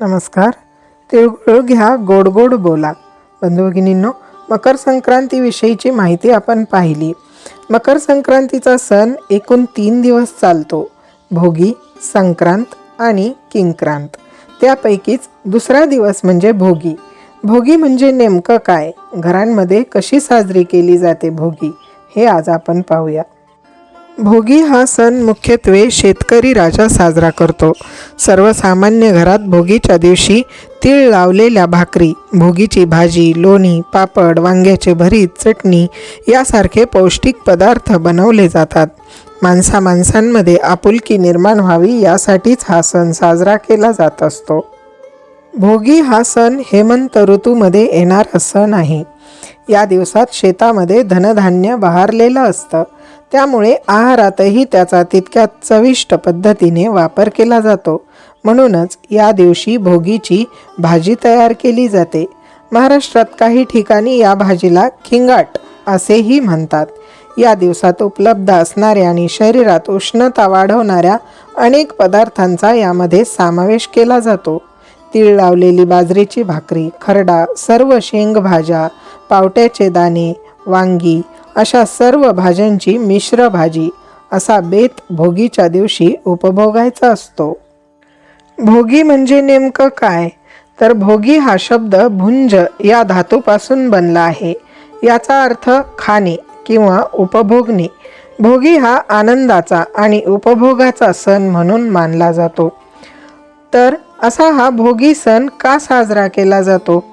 नमस्कार. तिळगुळ घ्या गोड गोड बोला. बंधू भगिनींनो मकर संक्रांतीविषयीची माहिती आपण पाहिली. मकर संक्रांतीचा सण एकूण तीन दिवस चालतो. भोगी संक्रांत आणि किंक्रांत. त्यापैकीच दुसरा दिवस म्हणजे भोगी. भोगी म्हणजे नेमकं काय? घरांमध्ये कशी साजरी केली जाते भोगी? हे आज आपण पाहूया. भोगी हा सण मुख्यत्वे शेतकरी राजा साजरा करतो. सर्वसामान्य घरात भोगीच्या दिवशी तीळ लावलेल्या भाकरी भोगीची भाजी लोणी पापड वांग्याचे भरीत चटणी यासारखे पौष्टिक पदार्थ बनवले जातात. माणसा माणसांमध्ये आपुलकी निर्माण व्हावी यासाठीच हा सण साजरा केला जात असतो. भोगी हा सण हेमंत ऋतूमध्ये येणारा सण आहे. या दिवसात शेतामध्ये धनधान्य बहारलेलं असतं. त्यामुळे आहारातही त्याचा तितक्या चविष्ट पद्धतीने वापर केला जातो. म्हणूनच या दिवशी भोगीची भाजी तयार केली जाते. महाराष्ट्रात काही ठिकाणी या भाजीला खिंगाट असेही म्हणतात. या दिवसात उपलब्ध असणाऱ्या आणि शरीरात उष्णता वाढवणाऱ्या अनेक पदार्थांचा यामध्ये समावेश केला जातो. तीळ लावलेली बाजरीची भाकरी खरडा सर्व शेंगभाज्या पावट्याचे दाणे वांगी अशा सर्व भाज्यांची मिश्र भाजी असा बेत भोगीच्या दिवशी उपभोगायचा असतो. भोगी म्हणजे नेमकं काय? तर भोगी हा शब्द भुंज या धातूपासून बनला आहे. याचा अर्थ खाणे किंवा उपभोगणे. भोगी हा आनंदाचा आणि उपभोगाचा सण म्हणून मानला जातो. तर असा हा भोगी सण का साजरा केला जातो?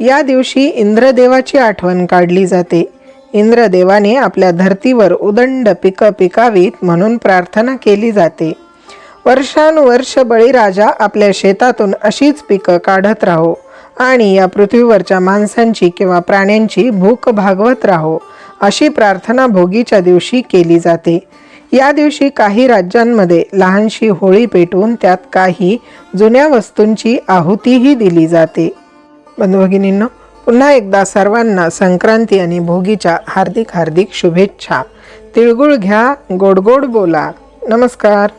या दिवशी इंद्रदेवाची आठवण काढली जाते. इंद्रदेवाने आपल्या धर्तीवर उदंड पिकं पिकावीत म्हणून प्रार्थना केली जाते. वर्षानुवर्ष बळीराजा आपल्या शेतातून अशीच पिकं काढत राहो आणि या पृथ्वीवरच्या माणसांची किंवा प्राण्यांची भूक भागवत राहो अशी प्रार्थना भोगीच्या दिवशी केली जाते. या दिवशी काही राज्यांमध्ये लहानशी होळी पेटवून त्यात काही जुन्या वस्तूंची आहुतीही दिली जाते. बंधुभगिनींनो पुन्हा एकदा सर्वांना संक्रांती आणि भोगीच्या हार्दिक हार्दिक शुभेच्छा. तिळगुळ घ्या गोड गोड बोला. नमस्कार.